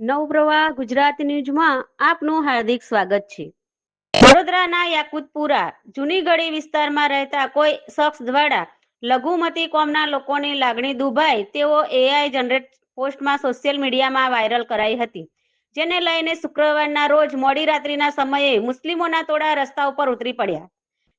નવપ્રવાહ ગુજરાત ન્યૂઝમાં આપનું હાર્દિક સ્વાગત છે. વડોદરાના યાકુતપુરા જૂની વિસ્તારમાં રહેતા કોઈ શખ્સ દ્વારા લઘુમતી કોમના લોકોની લાગણી દુભાય તેઓ એઆઈ જનરેટ પોસ્ટમાં સોશિયલ મીડિયામાં વાયરલ કરાઈ હતી, જેને લઈને શુક્રવારના રોજ મોડી રાત્રિના સમયે મુસ્લિમોના ટોળા રસ્તા ઉપર ઉતરી પડ્યા,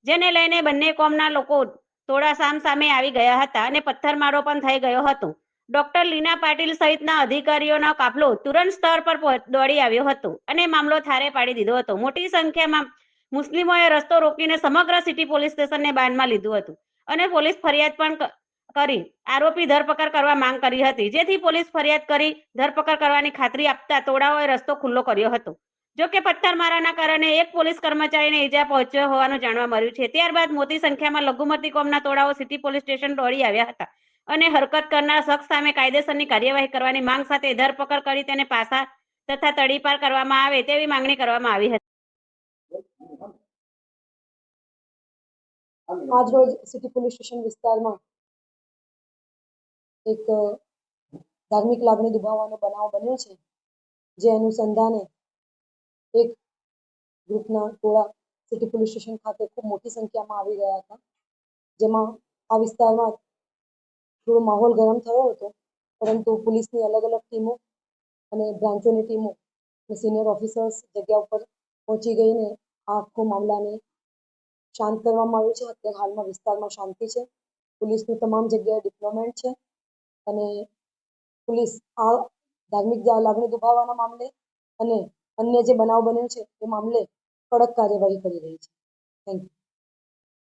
જેને લઈને બંને કોમના લોકો ટોળા સામ સામે આવી ગયા હતા અને પથ્થરમારો પણ થઈ ગયો હતો. ડોક્ટર લીના પાટીલ સહિતના અધિકારીઓનો કાફલો તુરંત સ્થળ પર દોડી આવ્યો હતો અને મામલો થારે પાડી દીધો હતો. મોટી સંખ્યામાં મુસ્લિમોએ રસ્તો રોકીને સમગ્ર સિટી પોલીસ સ્ટેશનને બાંધમાં લીધું હતું અને પોલીસ ફરિયાદ પણ કરી. આરોપી ધરપકડ કરવા માંગ કરી હતી. જેથી પોલીસ ફરિયાદ કરી ધરપકડ કરવાની ખાતરી આપતા તોડાઓએ રસ્તો ખુલ્લો કર્યો હતો. જો કે પથ્થરમારાના કારણે એક પોલીસ કર્મચારીને ઈજા પહોંચ્યો હોવાનું જાણવા મળ્યું છે. ત્યારબાદ મોટી સંખ્યામાં લઘુમતી કોમના ટોળાઓ સિટી પોલીસ સ્ટેશન દોડી આવ્યા હતા. અને હરકત કરનાર શખ્સ સામે કાયદેસરની કાર્યવાહી કરવાની માંગ સાથે ધરપકડ કરી તેને પાસા તથા તડીપાર કરવામાં આવે તેવી માંગણી કરવામાં આવી હતી. આજરોજ સિટી પોલીસ સ્ટેશન વિસ્તારમાં એક ધાર્મિક લાગણી દુભાવવાનો બનાવ બન્યો છે, જે અનુસંધાને એક ગ્રુપના ટોળા સિટી પોલીસ સ્ટેશન ખાતે ખૂબ મોટી સંખ્યામાં આવી ગયા હતા. જેમાં આ વિસ્તારમાં થોડો માહોલ ગરમ થયો હતો પરંતુ પોલીસની અલગ અલગ ટીમો અને બ્રાન્ચોની ટીમો અને સિનિયર ઓફિસર્સ જગ્યા ઉપર પહોંચી ગઈને આ આખો મામલાને શાંત કરવામાં આવ્યું છે. અત્યારે હાલમાં વિસ્તારમાં શાંતિ છે. પોલીસનું તમામ જગ્યાએ ડિપ્લોમેન્ટ છે અને પોલીસ આ ધાર્મિક લાગણી દુભાવવાના મામલે અને અન્ય જે બનાવ બન્યો છે એ મામલે કડક કાર્યવાહી કરી રહી છે. Thank you